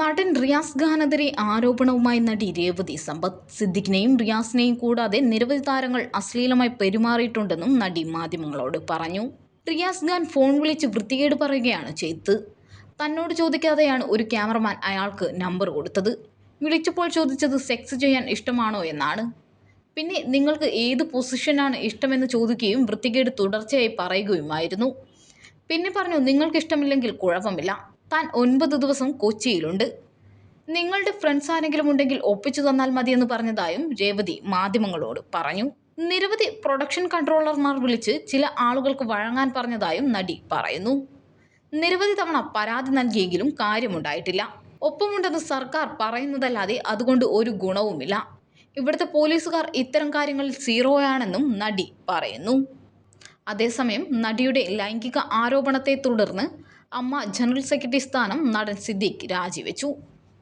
നടൻ റിയാസ് ഖാനെതിരെ ആരോപണവുമായി നടി രേവതി സമ്പത്ത് സിദ്ദിഖിനെയും റിയാസിനെയും കൂടാതെ നിരവധി താരങ്ങൾ അശ്ലീലമായി പെരുമാറിയിട്ടുണ്ടെന്നും നടി മാധ്യമങ്ങളോട് പറഞ്ഞു. റിയാസ് ഖാൻ ഫോൺ വിളിച്ച് വൃത്തികേട് പറയുകയാണ് ചെയ്ത് തന്നോട് ചോദിക്കാതെയാണ് ഒരു ക്യാമറമാൻ അയാൾക്ക് നമ്പർ കൊടുത്തത്. വിളിച്ചപ്പോൾ ചോദിച്ചത് സെക്സ് ചെയ്യാൻ ഇഷ്ടമാണോ എന്നാണ്. പിന്നെ നിങ്ങൾക്ക് ഏത് പൊസിഷനാണ് ഇഷ്ടമെന്ന് ചോദിക്കുകയും വൃത്തികേട് തുടർച്ചയായി പറയുകയുമായിരുന്നു. പിന്നെ പറഞ്ഞു നിങ്ങൾക്ക് ഇഷ്ടമില്ലെങ്കിൽ കുഴപ്പമില്ല. താൻ ഒൻപത് ദിവസം കൊച്ചിയിലുണ്ട്. നിങ്ങളുടെ ഫ്രണ്ട്സ് ആരെങ്കിലും ഉണ്ടെങ്കിൽ ഒപ്പിച്ചു തന്നാൽ മതിയെന്ന് പറഞ്ഞതായും രേവതി മാധ്യമങ്ങളോട് പറഞ്ഞു. നിരവധി പ്രൊഡക്ഷൻ കൺട്രോളർമാർ വിളിച്ച് ചില ആളുകൾക്ക് വഴങ്ങാൻ പറഞ്ഞതായും നടി പറയുന്നു. നിരവധി തവണ പരാതി നൽകിയെങ്കിലും കാര്യമുണ്ടായിട്ടില്ല. ഒപ്പമുണ്ടെന്ന് സർക്കാർ പറയുന്നതല്ലാതെ അതുകൊണ്ട് ഒരു ഗുണവുമില്ല. ഇവിടുത്തെ പോലീസുകാർ ഇത്തരം കാര്യങ്ങളിൽ സീറോയാണെന്നും നടി പറയുന്നു. അതേസമയം നടിയുടെ ലൈംഗിക ആരോപണത്തെ തുടർന്ന് അമ്മ ജനറൽ സെക്രട്ടറി സ്ഥാനം നടൻ സിദ്ദിഖ് രാജിവെച്ചു.